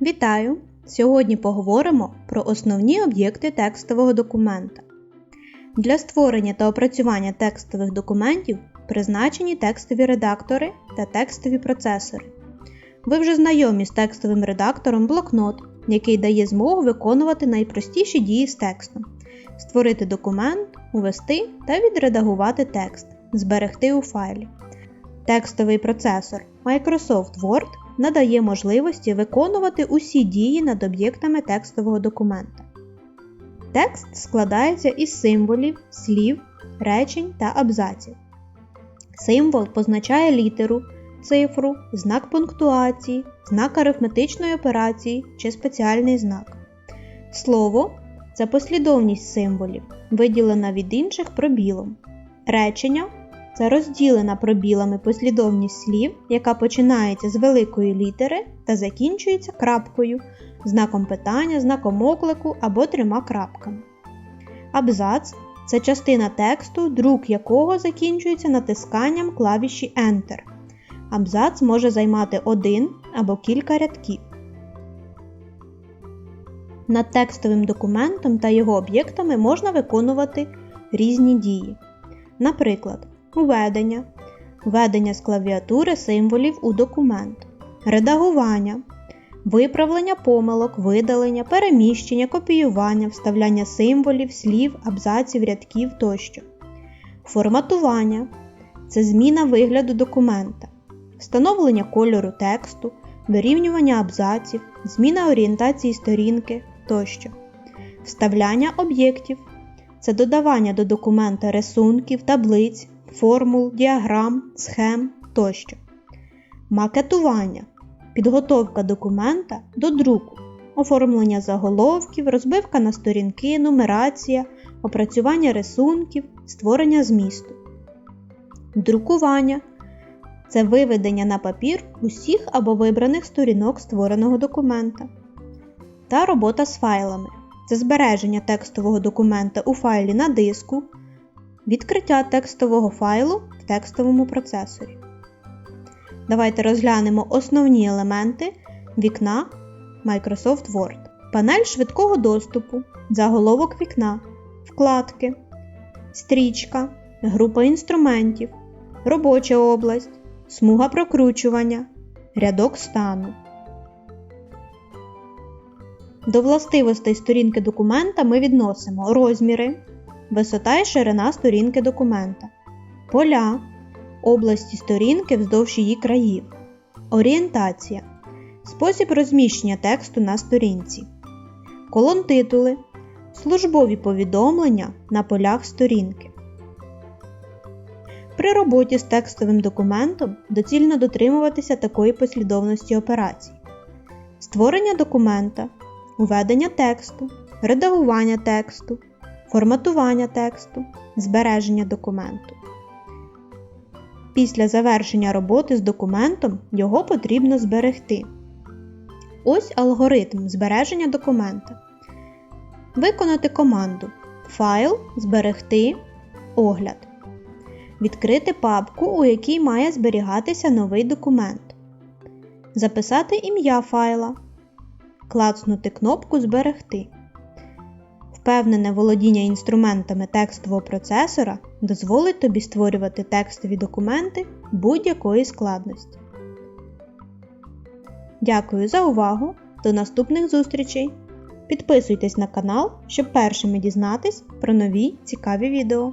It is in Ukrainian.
Вітаю! Сьогодні поговоримо про основні об'єкти текстового документа. Для створення та опрацювання текстових документів призначені текстові редактори та текстові процесори. Ви вже знайомі з текстовим редактором блокнот, який дає змогу виконувати найпростіші дії з текстом, створити документ, увести та відредагувати текст, зберегти у файлі. Текстовий процесор Microsoft Word надає можливості виконувати усі дії над об'єктами текстового документа. Текст складається із символів, слів, речень та абзаців. Символ позначає літеру, цифру, знак пунктуації, знак арифметичної операції чи спеціальний знак. Слово це послідовність символів, виділена від інших пробілом. Речення це розділена пробілами послідовність слів, яка починається з великої літери та закінчується крапкою, знаком питання, знаком оклику або трьома крапками. Абзац це частина тексту, друк якого закінчується натисканням клавіші Enter. Абзац може займати один або кілька рядків. Над текстовим документом та його об'єктами можна виконувати різні дії. Наприклад, Введення. Введення з клавіатури символів у документ. Редагування. Виправлення помилок, видалення, переміщення, копіювання, вставляння символів, слів, абзаців, рядків тощо. Форматування це зміна вигляду документа, встановлення кольору тексту, вирівнювання абзаців, зміна орієнтації сторінки тощо. Вставляння об'єктів це додавання до документа рисунків, таблиць, формул, діаграм, схем тощо. Макетування підготовка документа до друку, оформлення заголовків, розбивка на сторінки, нумерація, опрацювання рисунків, створення змісту. Друкування це виведення на папір усіх або вибраних сторінок створеного документа. Та робота з файлами це збереження текстового документа у файлі на диску. Відкриття текстового файлу в текстовому процесорі. Давайте розглянемо основні елементи вікна Microsoft Word. Панель швидкого доступу, заголовок вікна, вкладки, стрічка, група інструментів, робоча область, смуга прокручування, рядок стану. До властивостей сторінки документа ми відносимо розміри висота і ширина сторінки документа, поля, області сторінки вздовж її країв, орієнтація, спосіб розміщення тексту на сторінці, колон титули, службові повідомлення на полях сторінки. При роботі з текстовим документом доцільно дотримуватися такої послідовності операцій: створення документа, введення тексту, редагування тексту форматування тексту, збереження документу. Після завершення роботи з документом його потрібно зберегти. Ось алгоритм збереження документа. Виконати команду Файл Зберегти Огляд. Відкрити папку, у якій має зберігатися новий документ. Записати ім'я файла. Клацнути кнопку Зберегти. Впевнене володіння інструментами текстового процесора дозволить тобі створювати текстові документи будь-якої складності. Дякую за увагу! До наступних зустрічей! Підписуйтесь на канал, щоб першими дізнатись про нові цікаві відео.